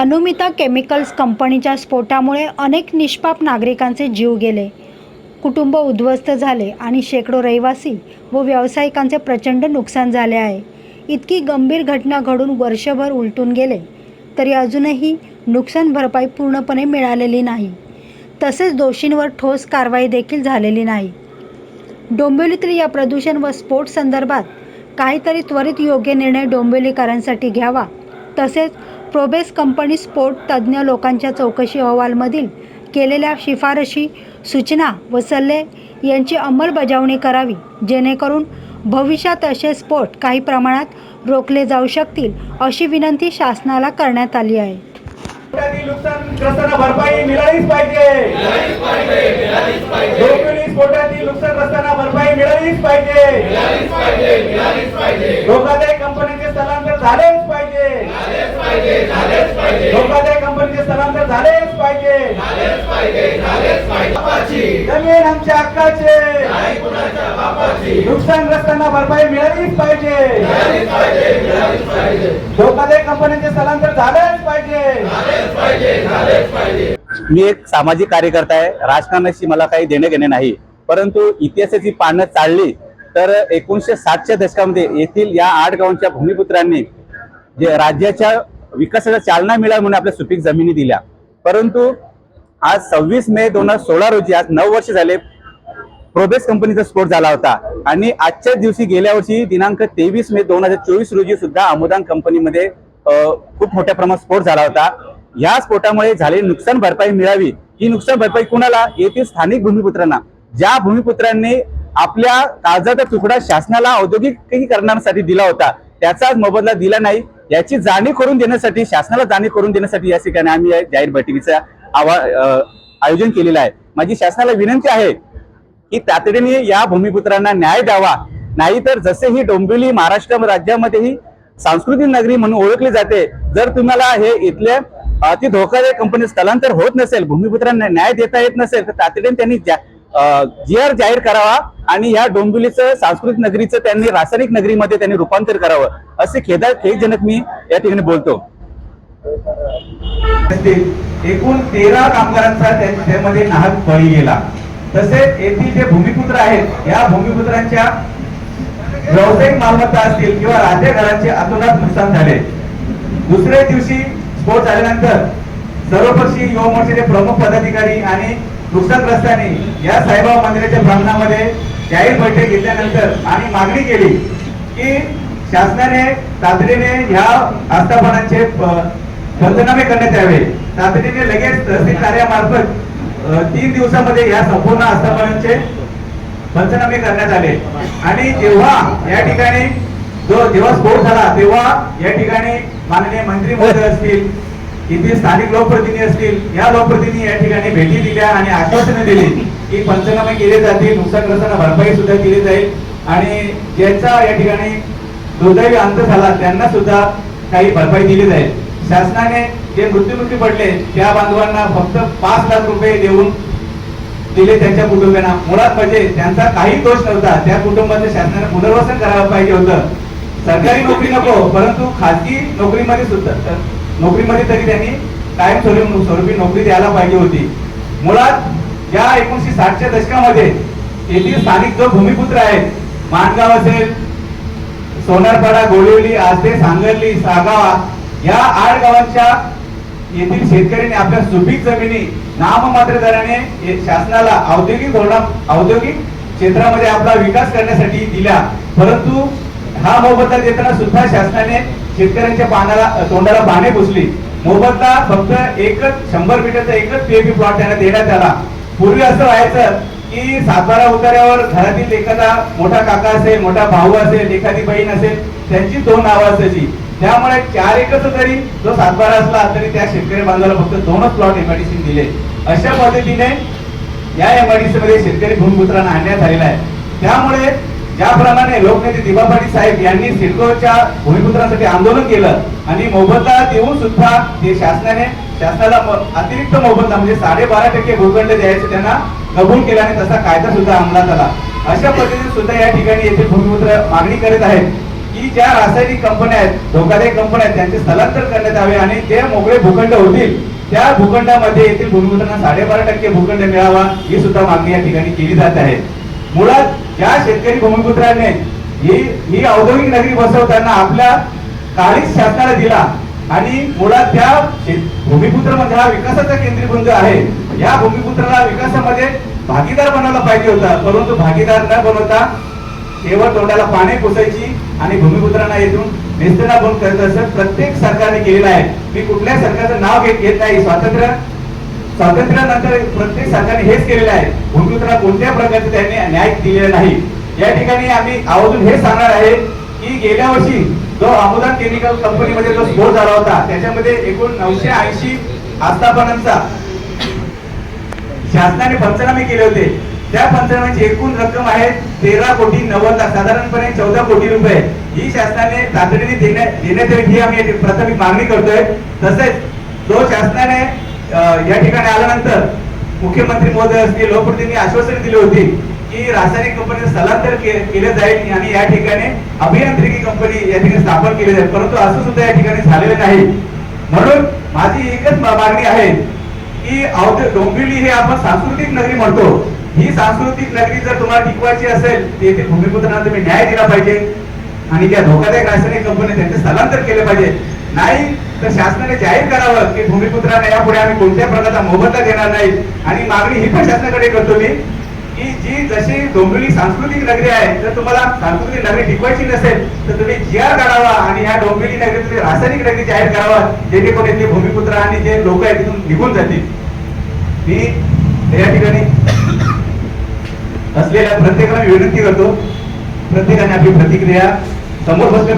Anumita chemicals कंपनीच्या स्फोटामुळे अनेक निष्पाप नागरिकांचे जीव गेले. कुटुंब उद्ध्वस्त झाले आणि शेकडो रहिवासी व व्यावसायिकांचे प्रचंड नुकसान झाले आहे. इतकी गंभीर घटना घडून वर्षभर उलटून गेले तरी अजूनही नुकसान भरपाई पूर्णपणे मिळालेली नाही. तसेच दोषींवर ठोस कारवाई देखील झालेली नाही. डोंबिवलीतील या प्रदूषण व स्फोट संदर्भात काहीतरी त्वरित योग्य निर्णय डोंबिवलीकरांसाठी घ्यावा. तसेच प्रोबेस कंपनी स्फोट तज्ज्ञ लोकांच्या चौकशी अहवालमधील केलेल्या शिफारशी सूचना व सल्ले यांची अंमलबजावणी करावी जेणेकरून भविष्यात असे स्फोट काही प्रमाणात रोखले जाऊ शकतील अशी विनंती शासनाला करण्यात आली आहे. भरपाई मिळालीच पाहिजे. कंपनीचे स्थलांतर झालेच धोकादायक कंपनीचे स्थलांतर झालेच पाहिजे. जमीन आमच्या हक्काचे. नुकसानग्रस्तांना भरपाई मिळालीच पाहिजे. धोकादायक कंपनीचे स्थलांतर झालेच पाहिजे. मी एक सामाजिक कार्यकर्ता आहे. राजकारणाशी मला काही देणं घेणं नाही. परंतु इतिहासाची पानं चालली तर एकोणीसशे साठच्या दशकामध्ये येथील या आठ गावांच्या भूमिपुत्रांनी जे राज्याच्या विकासाला चालना मिळावी म्हणून आपल्या सुपीक जमिनी दिल्या. परंतु आज सव्वीस मे दोन हजार सोळा रोजी आज नऊ वर्ष झाले प्रोबेस कंपनीचा स्फोट झाला होता. आणि आजच्याच दिवशी गेल्या वर्षी दिनांक तेवीस मे दोन हजार चोवीस रोजी सुद्धा आमोदान कंपनीमध्ये खूप मोठ्या प्रमाणात स्फोट झाला होता. या स्फोटामुळे झालेली नुकसान भरपाई मिळावी. ही नुकसान भरपाई कुणाला? येथील स्थानिक भूमिपुत्रांना. ज्या भूमिपुत्रांनी आपल्या काळजाचा तुकडा शासनाला औद्योगिकीकरणासाठी दिला होता त्याचा मोबदला दिला नाही. याची जाणीव करून देण्यासाठी शासनाला जाणीव करून देण्यासाठी या ठिकाणी आम्ही जाहीर बैठकीचं आवा आयोजन केलेलं आहे. माझी शासनाला विनंती आहे की तातडीने या भूमिपुत्रांना न्याय द्यावा. नाहीतर जसे ही डोंबिवली महाराष्ट्र राज्यामध्ये ही सांस्कृतिक नगरी म्हणून ओळखली जाते जर तुम्हाला हे इथले अति धोकादायक कंपनी स्थलांतर होत नसेल भूमिपुत्रांना न्याय देता येत नसेल तर तातडीने त्यांनी जीआर जाहीर करावा आणि या डोंबिवलीचं सांस्कृतिक नगरीचं त्यांनी रासायनिक नगरीमध्ये त्यांनी रूपांतर करावं असे खेदा खेदजनक मी या ठिकाणी बोलतो. एकूण तेरा कामगारांचा त्यामध्ये नाहक बळी गेला. तसेच येथील जे भूमिपुत्र आहेत या भूमिपुत्रांच्या व्यावसायिक मालमत्ता असतील किंवा राज्य घरांचे अतोनात नुकसान झाले. दुसऱ्या दिवशी स्फोट झाल्यानंतर सर्वपक्षीय युवा मोर्चाचे प्रमुख पदाधिकारी आणि नुकसानग्रस्तांनी या साईबाबा मंदिराच्या प्रांगणामध्ये जाहीर बैठक घेतल्यानंतर आणि मागणी केली की शासनाने तातडीने ह्या आस्थापनांचे पंचनामे करण्यात यावे. तातडीने लगेच तहसील कार्यामार्फत तीन दिवसामध्ये या संपूर्ण आस्थापनांचे पंचनामे करण्यात आले. आणि जेव्हा या ठिकाणी जो जेव्हा स्फोट झाला तेव्हा या ठिकाणी माननीय मंत्री महोदय असतील तिथे स्थानिक लोकप्रतिनिधी असतील या लोकप्रतिनिधी या ठिकाणी भेटी दिल्या आणि आश्वासने दिली की पंचनामे केले जातील नुकसानग्रस्तांना भरपाई सुद्धा केली जाईल. आणि ज्याचा या ठिकाणी दुर्दैवी अंत झाला त्यांना सुद्धा काही भरपाई दिली जाईल. शासनाने जे मृत्यूमुखी पडले त्या बांधवांना फक्त पाच लाख रुपये देऊन दिले त्यांच्या कुटुंबियांना. मुळात म्हणजे त्यांचा काही दोष नव्हता त्या कुटुंबाचं शासनाने पुनर्वसन करायला पाहिजे होतं. सरकारी नोकरी नको परंतु खाजगी नोकरीमध्ये सुद्धा नोकरीमध्ये तरी त्यांनी कायम स्वरूपी स्वरूपी नोकरी द्यायला पाहिजे होती. मुळात या एकोणीसशे साठच्या दशकामध्ये येथील स्थानिक जो भूमिपुत्र आहेत माणगाव असेल सोनारपाडा गोळिवली आजते सांगर्ली सागावा या आठ गावांच्या येथील शेतकऱ्यांनी आपल्या सुपीक जमिनी नाममात्र दराने शासनाला औद्योगिक धोरणा औद्योगिक क्षेत्रामध्ये आपला विकास करण्यासाठी दिल्या. परंतु हा मोबदला देताना सुद्धा शासनाने शेतकऱ्यांच्या पानाला तोंडाला पाने पुसली. मोबदला फक्त एकच शंभर मीटरचा एकच पीएपी प्लॉट त्यांना देण्यात आला. पूर्वी असं व्हायचं की सातबारा उतार्यावर घरातील एखादा मोठा काका असेल मोठा भाऊ असेल एखादी बहीण असेल त्यांची दोन नावं असायची. त्यामुळे चार एकच जरी जो सातबारा असला तरी त्या शेतकरी बांधवाला फक्त दोनच प्लॉट एमआयडीसी दिले. अशा पद्धतीने या एमआयडीसी मध्ये शेतकरी भूमिपुत्रांना आणण्यात आलेला आहे. त्यामुळे ज्याप्रमाणे लोकनेते दिबा पाटील साहेब यांनी सिडकोच्या भूमिपुत्रांसाठी आंदोलन केलं आणि मोबदला देऊन सुद्धा ते शासनाने शासनाला अतिरिक्त मोबदला म्हणजे साडेबारा टक्के भूखंड द्यायचं त्यांना कबूल केला आणि तसा कायदा सुद्धा अंमलात आला. अशा पद्धतीने सुद्धा या ठिकाणी येथील भूमिपुत्र मागणी करीत आहेत की ज्या रासायनिक कंपन्या आहेत धोकादायक कंपन्या आहेत त्यांचे स्थलांतर करण्यात यावे आणि जे मोकळे भूखंड होतील त्या भूखंडामध्ये येथील भूमिपुत्रांना साडेबारा टक्के भूखंड मिळावा ही सुद्धा मागणी या ठिकाणी केली जात आहे. मुळात ज्या शेतकरी भूमिपुत्राने ही ही औद्योगिक नगरी बसवताना आपल्या काळीच शासनाला दिला आणि मुळात त्या भूमिपुत्र म्हणजे हा विकासाचा केंद्रीबिंदू आहे या भूमिपुत्राला विकासामध्ये भागीदार बनवला पाहिजे होता. परंतु भागीदार न बनवता केवळ तोंडाला पाणी पोसायची आणि भूमिपुत्रांना येथून निस्तना बंद करत असं प्रत्येक सरकारने केलेलं आहे. मी कुठल्या सरकारचं नाव घेत घेत नाही. स्वातंत्र्य स्वातंत्र्यानंतर प्रत्येक सरकारने हेच केलेलं आहे. भूमिपुत्राला कोणत्या प्रकारचे त्यांनी न्याय दिलेला नाही. या ठिकाणी आम्ही आवर्जून हे सांगणार आहे की गेल्या वर्षी जो अमुदान केमिकल कंपनीमध्ये जो स्फोट झाला होता त्याच्यामध्ये एकूण नऊशे ऐंशी आस्थापनांचा शासनाने पंचनामे केले होते. त्या पंचनाम्याची एकूण रक्कम आहे तेरा कोटी नव्वद लाख. साधारणपणे चौदा कोटी रुपये. ही शासनाने तातडीने देण्यात देण्यात ही आम्ही प्राथमिक मागणी करतोय. तसेच जो शासनाने या ठिकाणी आल्यानंतर मुख्यमंत्री महोदय असतील लोकप्रतिनिधी आश्वासन दिली होती की रासायनिक कंपनीचं स्थलांतर के- केलं जाईल आणि या ठिकाणी अभियांत्रिकी कंपनी या ठिकाणी स्थापन केली जाईल. परंतु असं सुद्धा या ठिकाणी झालेलं नाही. म्हणून माझी एकच मागणी आहे की औद्यो- डोंबिवली हे आपण सांस्कृतिक नगरी म्हणतो. ही सांस्कृतिक नगरी जर तुम्हाला टिकवायची असेल तेथील भूमिपुत्रांना तुम्ही न्याय दिला पाहिजे आणि त्या धोकादायक रासायनिक कंपनी त्यांचे स्थलांतर केले पाहिजे. नाही तर शासनाने जाहीर करावं की भूमिपुत्रांना यापुढे आम्ही कोणत्या प्रकारचा मोबदला देणार नाही. आणि मागणी ही पण शासनाकडे करतो मी की जी जशी डोंबिवली सांस्कृतिक नगरी आहे जर तुम्हाला सांस्कृतिक नगरी टिकवायची नसेल तर तुम्ही जी आर काढावा आणि या डोंबिवली नगरी तुम्ही रासायनिक नगरी जाहीर करावा जेणेकरून इथले भूमिपुत्र आणि जे लोक आहेत तिथून निघून जातील. मी या ठिकाणी असलेल्या प्रत्येकाला मी विनंती करतो प्रत्येकाने आपली प्रतिक्रिया समोर बसल्या